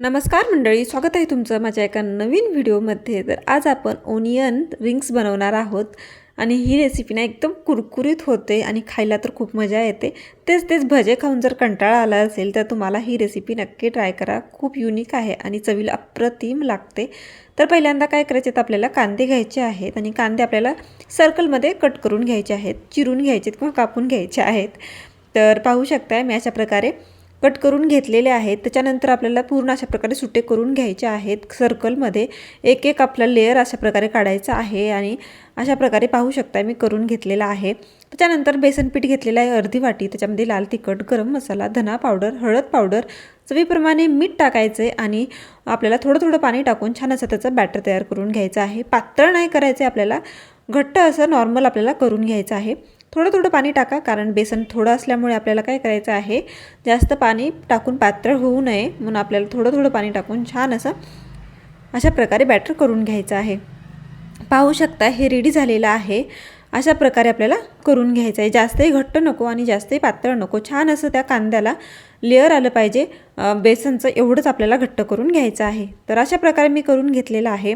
नमस्कार मंडळी स्वागत आहे तुमचं माझ्या एका नवीन व्हिडिओमध्ये. तर आज आपण ओनियन रिंग्स बनवणार आहोत आणि ही रेसिपी ना एकदम कुरकुरीत होते आणि खायला तर खूप मजा येते. तेच तेच भजे खाऊन जर कंटाळा आला असेल तर तुम्हाला ही रेसिपी नक्की ट्राय करा. खूप युनिक आहे आणि चवीला अप्रतिम लागते. तर पहिल्यांदा काय करायचे तर आपल्याला? कांदे घ्यायचे आहेत आणि कांदे आपल्याला सर्कलमध्ये कट करून घ्यायचे आहेत चिरून घ्यायचे किंवा कापून घ्यायचे आहेत. तर पाहू शकताय मी अशा प्रकारे कट करून घेतलेले आहेत. त्याच्यानंतर आपल्याला पूर्ण अशा प्रकारे सुटे करून घ्यायचे आहेत. सर्कलमध्ये एक एक आपला लेअर अशा प्रकारे काढायचा आहे आणि अशा प्रकारे पाहू शकता मी करून घेतलेला आहे. त्याच्यानंतर बेसन पीठ घेतलेलं आहे अर्धी वाटी. त्याच्यामध्ये लाल तिखट गरम मसाला धना पावडर हळद पावडर चवीप्रमाणे मीठ टाकायचं आहे आणि आपल्याला थोडं थोडं पाणी टाकून छान असं त्याचं बॅटर तयार करून घ्यायचं आहे. पातळ नाही करायचं आहे आपल्याला. घट्ट असं नॉर्मल आपल्याला करून घ्यायचं आहे. थोडं थोडं पाणी टाका कारण बेसन थोडं असल्यामुळे आपल्याला काय करायचं आहे जास्त पाणी टाकून पात्र होऊ नये म्हणून आपल्याला थोडं थोडं पाणी टाकून छान असं अशा प्रकारे बॅटर करून घ्यायचं आहे. पाहू शकता हे रेडी झालेलं आहे. अशा प्रकारे आपल्याला करून घ्यायचं आहे. जास्तही घट्ट नको आणि जास्तही पातळ नको. छान असं त्या कांद्याला लेअर आलं पाहिजे. बेसनचं एवढंच आपल्याला घट्ट करून घ्यायचं आहे. तर अशा प्रकारे मी करून घेतलेलं आहे.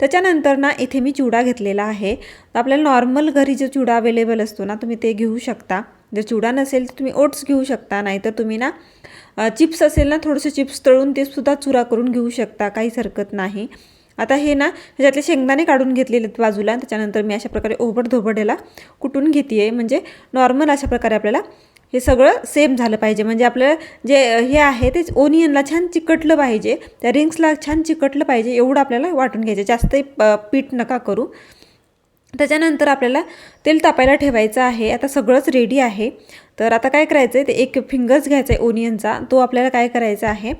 त्याच्यानंतर ना इथे मी चिवडा घेतलेला आहे. तर आपल्याला नॉर्मल घरी जो चिवडा अवेलेबल असतो ना तुम्ही ते घेऊ शकता. जर चिवडा नसेल तर तुम्ही ओट्स घेऊ शकता. नाहीतर तुम्ही ना चिप्स असेल ना थोडंसं चिप्स तळून ते सुद्धा चुरा करून घेऊ शकता. काहीच हरकत नाही. आता हे ना ह्याच्यातले शेंगदाणे काढून घेतलेले आहेत बाजूला. त्याच्यानंतर मी अशा प्रकारे ओबड धोबड याला कुटून घेते आहे म्हणजे नॉर्मल अशा प्रकारे आपल्याला हे सगळं सेम झालं पाहिजे. म्हणजे आपलं जे हे आहे ते ओनियनला छान चिकटलं पाहिजे. त्या रिंग्सला छान चिकटलं पाहिजे. एवढं आपल्याला वाटून घ्यायचं. जास्तही पीठ नका करू. त्याच्यानंतर आपल्याला तेल तापायला ठेवायचं आहे. आता सगळंच रेडी आहे. तर आता काय करायचं आहे ते एक फिंगर्स घ्यायचा आहे ओनियनचा तो आपल्याला काय करायचा आहे?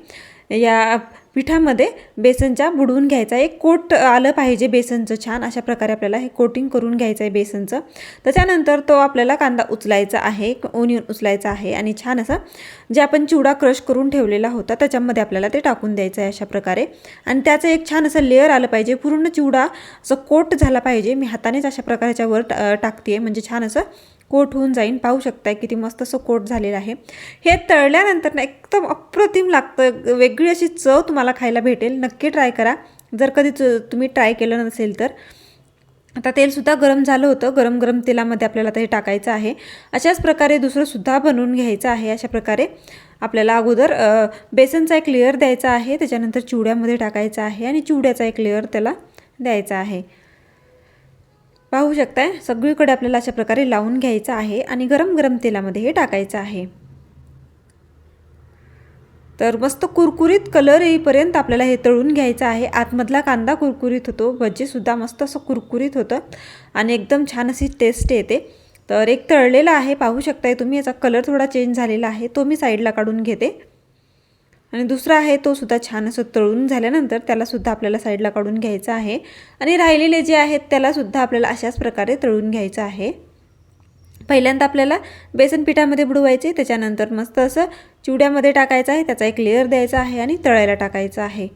या पिठामध्ये बेसनच्या बुडवून घ्यायचा एक कोट आलं पाहिजे बेसनचं छान. अशा प्रकारे आपल्याला हे कोटिंग करून घ्यायचं आहे बेसनचं. त्याच्यानंतर तो आपल्याला कांदा उचलायचा आहे. ओनियन उचलायचा आहे आणि छान असा जे आपण चिवडा क्रश करून ठेवलेला होता त्याच्यामध्ये आपल्याला ते टाकून द्यायचं आहे अशा प्रकारे. आणि त्याचं एक छान असं लेअर आलं पाहिजे. पूर्ण चिवडा असं कोट झाला पाहिजे. मी हातानेच अशा प्रकारच्या वर टाकते म्हणजे छान असं कोट होऊन जाईन. पाहू शकताय किती मस्त असं कोट झालेलं आहे. हे तळल्यानंतर ना एकदम अप्रतिम लागतं. वेगळी अशी चव तुम्हाला खायला भेटेल. नक्की ट्राय करा. जर कधी तुम्ही ट्राय केलं नसेल तर. आता तेलसुद्धा गरम झालं होतं. गरम गरम तेलामध्ये आपल्याला ते टाकायचं आहे. अशाच प्रकारे दुसरंसुद्धा बनवून घ्यायचं आहे. अशा प्रकारे आपल्याला अगोदर बेसनचा एक लेअर द्यायचा आहे. त्याच्यानंतर चिवड्यामध्ये टाकायचा आहे आणि चिवड्याचा एक लेअर त्याला द्यायचा आहे. पाहू शकताय सगळीकडे आपल्याला अशा प्रकारे लावून घ्यायचं आहे आणि गरम गरम तेलामध्ये हे टाकायचं आहे. तर मस्त कुरकुरीत कलर येईपर्यंत आपल्याला हे तळून घ्यायचं आहे. आतमधला कांदा कुरकुरीत होतो भजीसुद्धा मस्त असं कुरकुरीत होतं आणि एकदम छान अशी टेस्ट येते. तर एक तळलेला आहे पाहू शकताय तुम्ही याचा कलर थोडा चेंज झालेला आहे तो मी साईडला काढून घेते. आणि दुसरा आहे तो सुद्धा छान असं तळून झाल्यानंतर त्यालासुद्धा आपल्याला साईडला काढून घ्यायचं आहे. आणि राहिलेले जे आहेत त्यालासुद्धा आपल्याला अशाच प्रकारे तळून घ्यायचं आहे. पहिल्यांदा आपल्याला बेसन पिठामध्ये बुडवायचे त्याच्यानंतर मस्त असं चिवड्यामध्ये टाकायचं आहे त्याचा एक लेअर द्यायचा आहे आणि तळायला टाकायचं आहे.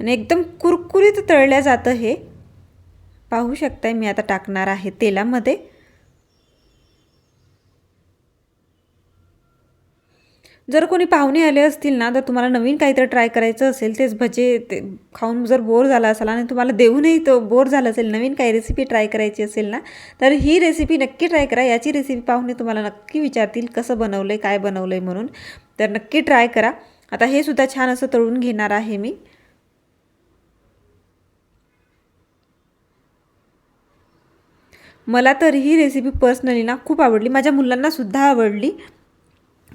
आणि एकदम कुरकुरीत तळल्या जातं हे. पाहू शकताय मी आता टाकणार आहे तेलामध्ये. जर कोणी पाहुणे आले असतील ना तर तुम्हाला नवीन काहीतरी ट्राय करायचं असेल तेच भजे ते खाऊन जर बोर झाला असाल आणि तुम्हाला देऊनही तो बोर झाला असेल नवीन काही रेसिपी ट्राय करायची असेल ना तर ही रेसिपी नक्की ट्राय करा. याची रेसिपी पाहुणे तुम्हाला नक्की विचारतील कसं बनवलं आहे काय बनवलं आहे म्हणून. तर नक्की ट्राय करा. आता हे सुद्धा छान असं तळून घेणार आहे मी. मला तर ही रेसिपी पर्सनली ना खूप आवडली. माझ्या मुलांनासुद्धा आवडली.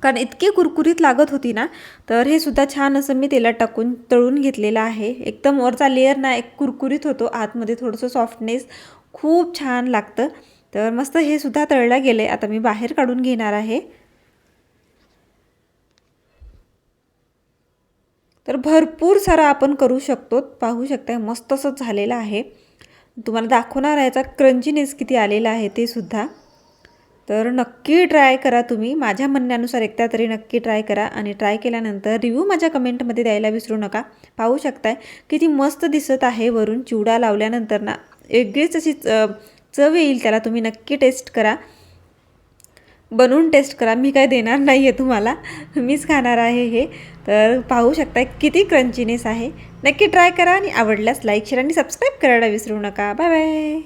कारण इतकी कुरकुरीत लागत होती ना तर हे सुद्धा छान असं मी तेलात टाकून तळून घेतलेलं आहे. एकदम वरचा लेअर ना एक कुरकुरीत होतो आतमध्ये थोडंसं सॉफ्टनेस खूप छान लागतं. तर मस्त हे सुद्धा तळलं गेलं आहे आता मी बाहेर काढून घेणार आहे. तर भरपूर सारा आपण करू शकतो. पाहू शकता मस्त असं झालेलं आहे. तुम्हाला दाखवणार याचा क्रंचीनेस किती आलेला आहे ते सुद्धा. तर नक्की ट्राय करा तुम्ही. माझ्या म्हणण्यानुसार एकदा तरी नक्की ट्राय करा आणि ट्राय केल्यानंतर रिव्ह्यू माझ्या कमेंटमध्ये द्यायला विसरू नका. पाहू शकताय किती मस्त दिसत आहे वरून चिवडा लावल्यानंतर ना. वेगळीच अशी चव येईल त्याला तुम्ही नक्की टेस्ट करा. बनवून टेस्ट करा. मी काय देणार नाही आहे तुम्हाला. मीच खाणार आहे हे. तर पाहू शकता किती क्रंचीनेस आहे. नक्की ट्राय करा आणि आवडल्यास लाईक शेअर आणि सबस्क्राईब करायला विसरू नका. Bye bye